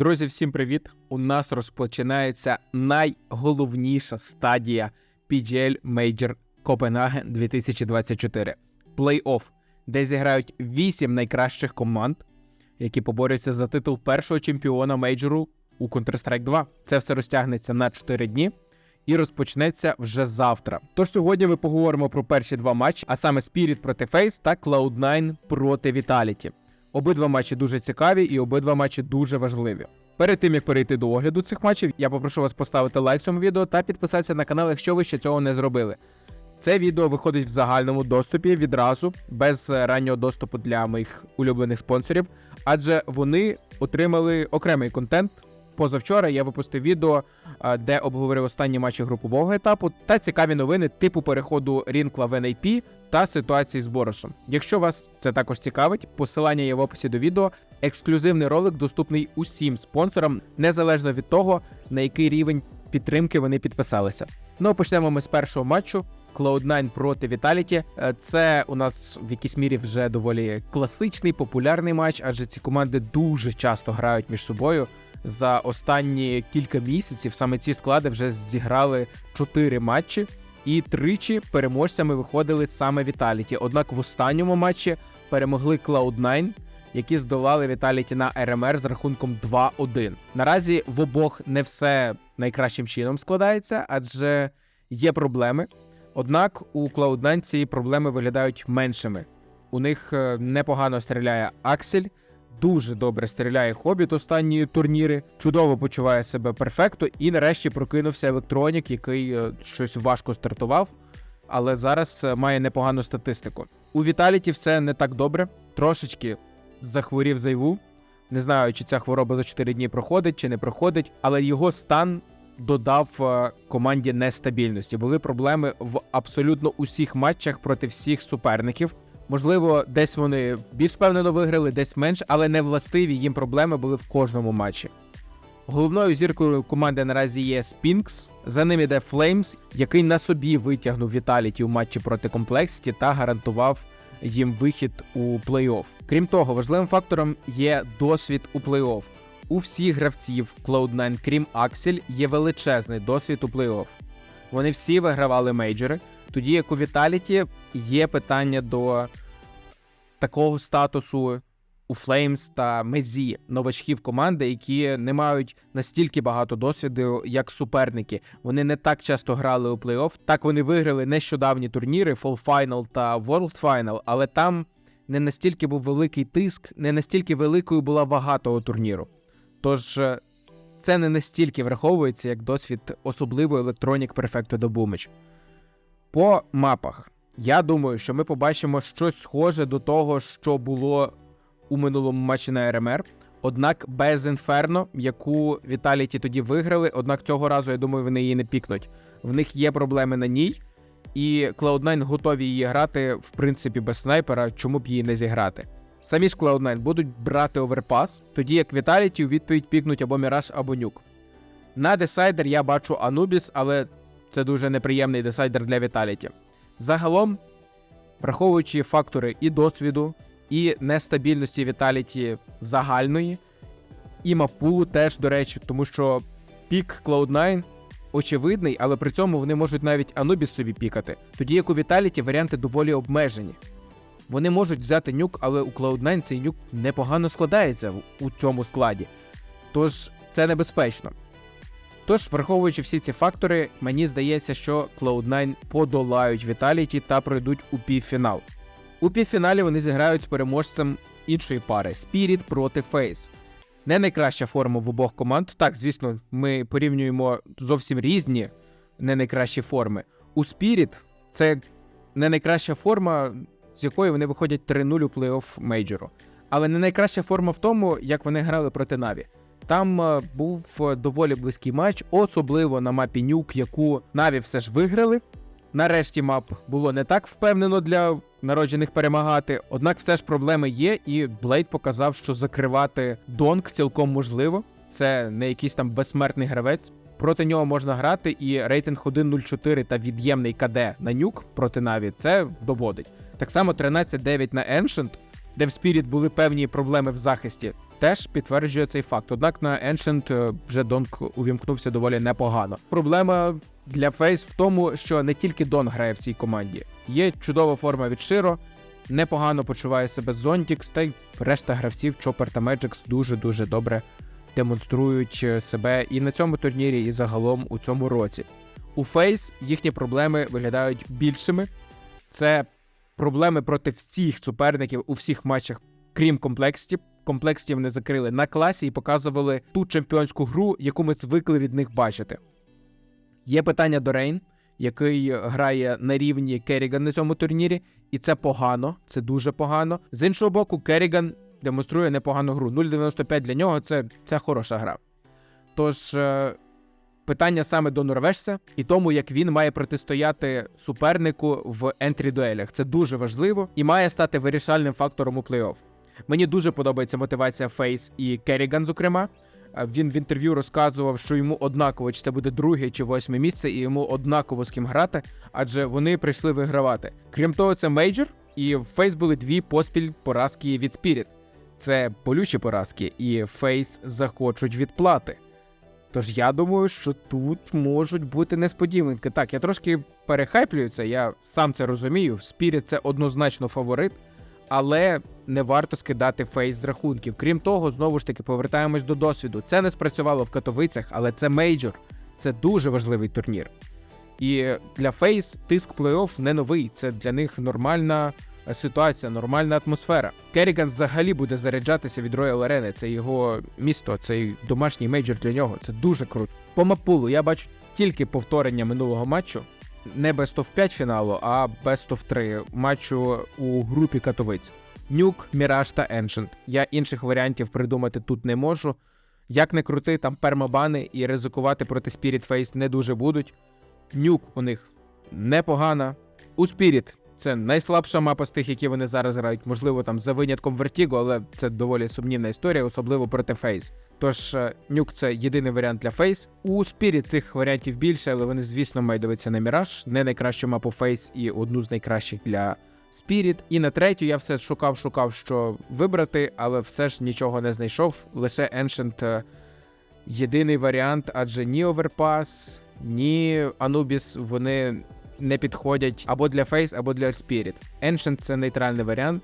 Друзі, всім привіт! У нас розпочинається найголовніша стадія PGL Major Copenhagen 2024 плей-офф, де зіграють 8 найкращих команд, які поборються за титул першого чемпіона мейджору у Counter-Strike 2. Це все розтягнеться на 4 дні. І розпочнеться вже завтра. Тож сьогодні ми поговоримо про перші два матчі, а саме Spirit проти Face та Cloud9 проти Vitality. Обидва матчі дуже цікаві і обидва матчі дуже важливі. Перед тим як перейти до огляду цих матчів, я попрошу вас поставити лайк цьому відео та підписатися на канал, якщо ви ще цього не зробили. Це відео виходить в загальному доступі відразу, без е, раннього доступу для моїх улюблених спонсорів, адже вони отримали окремий контент. Позавчора я випустив відео, е, де обговорив останні матчі групового етапу та цікаві новини типу переходу Рінкла в NAP та ситуації з Боросом. Якщо вас це також цікавить, посилання є в описі до відео. Ексклюзивний ролик доступний усім спонсорам, незалежно від того, на який рівень підтримки вони підписалися. Ну а почнемо ми з першого матчу. Cloud9 проти Vitality. Е, Це у нас в якійсь мірі вже доволі класичний, популярний матч, адже ці команди дуже часто грають між собою. За останні кілька місяців саме ці склади вже зіграли 4 матчі, і тричі переможцями виходили саме Vitality. Однак в останньому матчі перемогли Cloud9, які здолали Vitality на РМР з рахунком 2-1. Наразі в обох не все найкращим чином складається, адже є проблеми. Однак у Cloud9 ці проблеми виглядають меншими. У них е, непогано стріляє Аксель, дуже добре стріляє Хобіт останні турніри, чудово почуває себе перфекто, і нарешті прокинувся електронік, який е, щось важко стартував, але зараз е, має непогану статистику. У Віталіті все не так добре, трошечки захворів зайву. Не знаю, чи ця хвороба за 4 дні проходить чи не проходить, але його стан додав е, команді нестабільності. Були проблеми в абсолютно усіх матчах проти всіх суперників. Можливо, десь вони більш впевнено виграли, десь менш, але не властиві їм проблеми були в кожному матчі. Головною зіркою команди наразі є Spinks, за ним іде Flames, який на собі витягнув Vitality у матчі проти Complexity та гарантував їм вихід у плей-офф. Крім того, важливим фактором є досвід у плей-офф. У всіх гравців Cloud9, крім Axel, є величезний досвід у плей-офф. Вони всі вигравали мейджори, тоді як у Vitality є питання до такого статусу у Flames та Мезі новачків команди, які не мають настільки багато досвіду, як суперники. Вони не так часто грали у плей-офф. Так вони виграли нещодавні турніри Fall Final та World Final, але там не настільки був великий тиск, не настільки великою була вага того турніру. Тож е, це не настільки враховується як досвід особливо Electronic Perfecto до Boomage. По мапах. Я думаю, що ми побачимо щось схоже до того, що було у минулому матчі на РМР. Однак без інферно, яку Віталіті тоді виграли. Однак цього разу, я думаю, вони її не пікнуть. В них є проблеми на ній, і Cloud9 готові її грати, в принципі, без снайпера, чому б її не зіграти. Самі ж Cloud9 будуть брати оверпас, тоді як Vitality у відповідь пікнуть або Міраж, або Нюк. На десайдер я бачу Anubis, але це дуже неприємний десайдер для Vitality. Загалом, враховуючи фактори і досвіду, і нестабільності Vitality загальної, і мапулу теж, до речі, тому що пік Cloud9 очевидний, але при цьому вони можуть навіть Anubis собі пікати. Тоді як у Vitality варіанти доволі обмежені. Вони можуть взяти нюк, але у Cloud9 цей нюк непогано складається у цьому складі. Тож це небезпечно. Тож, враховуючи всі ці фактори, мені здається, що Cloud9 подолають Vitality та пройдуть у півфінал. У півфіналі вони зіграють з переможцем іншої пари Spirit проти Face. Не найкраща форма в обох команд. Так, звісно, ми порівнюємо зовсім різні не найкращі форми. У Spirit це не найкраща форма, з якої вони виходять 3-0 у плей-офф мейджору. Але не найкраща форма в тому, як вони грали проти Наві. Там е, був е, доволі близький матч, особливо на мапі Нюк, яку Наві все ж виграли. Нарешті мап було не так впевнено для народжених перемагати, однак все ж проблеми є, і Блейд показав, що закривати Донг цілком можливо. Це не якийсь там безсмертний гравець. Проти нього можна грати, і рейтинг 1.04 та від'ємний КД на нюк проти Наві це доводить. Так само 13-9 на Ancient, де в Spirit були певні проблеми в захисті. теж підтверджує цей факт. Однак на Ancient е, вже Донг увімкнувся доволі непогано. Проблема для FaZe в тому, що не тільки Дон грає в цій команді. Є чудова форма від Широ, непогано почуває себе Зонтікс, та й решта гравців Чопер та Меджикс дуже-дуже добре демонструють е, себе і на цьому турнірі, і загалом у цьому році. У FaZe їхні проблеми виглядають більшими. Це проблеми проти всіх суперників у всіх матчах, крім комплексів. Комплексів вони закрили на класі і показували ту чемпіонську гру, яку ми звикли від них бачити. Є питання до Рейн, який грає на рівні Керріган на цьому турнірі, і це погано, це дуже погано. З іншого боку, Керріган демонструє непогану гру. 0,95 для нього це, це хороша гра. Тож е, питання саме до норвежця і тому, як він має протистояти супернику в ентрі дуелях. Це дуже важливо і має стати вирішальним фактором у плей-офф. Мені дуже подобається мотивація Фейс і Керріган, зокрема. Він в інтерв'ю розказував, що йому однаково, чи це буде друге чи восьме місце, і йому однаково з ким грати, адже вони прийшли вигравати. Крім того, це мейджор, і в Фейс були дві поспіль поразки від Spirit. Це болючі поразки, і Фейс захочуть відплати. Тож я думаю, що тут можуть бути несподіванки. Так, я трошки перехайплюю це, я сам це розумію. Spirit це однозначно фаворит, але не варто скидати фейс з рахунків. Крім того, знову ж таки повертаємось до досвіду. Це не спрацювало в Катовицях, але це мейджор. Це дуже важливий турнір. І для Фейс тиск плей-офф не новий. Це для них нормальна ситуація, нормальна атмосфера. Керріган взагалі буде заряджатися від Royal Arena. Це його місто, це домашній мейджор для нього. Це дуже круто. По мапулу я бачу тільки повторення минулого матчу. Не Best of 5 фіналу, а Best of 3 матчу у групі Катовиць. Нюк, Міраж та Ancient. Я інших варіантів придумати тут не можу. Як не крути, там пермабани і ризикувати проти Spirit Face не дуже будуть. Нюк у них непогана. У Spirit це найслабша мапа з тих, які вони зараз грають. Можливо, там за винятком Vertigo, але це доволі сумнівна історія, особливо проти Face. Тож е, нюк це єдиний варіант для Face. У Spirit цих варіантів більше, але вони, звісно, мають дивитися на Міраж, не найкращу мапу Face і одну з найкращих для Spirit. І на третю я все шукав, шукав, що вибрати, але все ж нічого не знайшов. Лише Ancient е, єдиний варіант, адже ні Overpass, ні Anubis вони не підходять або для Face, або для Spirit. Ancient це нейтральний варіант.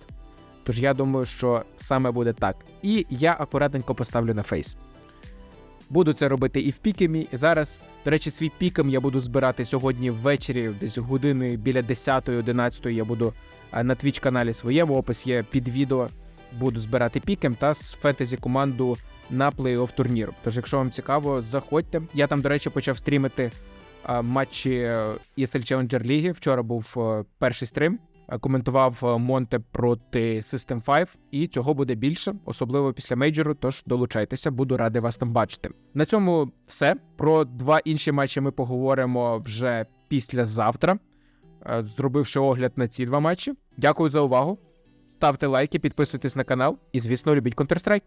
Тож я думаю, що саме буде так. І я акуратненько поставлю на Face. Буду це робити і в пікемі. І зараз, до речі, свій пікем я буду збирати сьогодні ввечері, десь години біля 10-11 я буду е, на Twitch каналі своєму. Опис є під відео. Буду збирати пікем та з фентезі команду на плей-офф турніру. Тож, якщо вам цікаво, заходьте. Я там, до речі, почав стрімити матчі ESL Challenger Ліги. Вчора був е, перший стрім. Е, Коментував е, Монте проти System 5, і цього буде більше, особливо після мейджору. Тож долучайтеся, буду радий вас там бачити. На цьому все. Про два інші матчі ми поговоримо вже післязавтра, зробивши огляд на ці два матчі. Дякую за увагу. Ставте лайки, підписуйтесь на канал і, звісно, любіть Counter-Strike.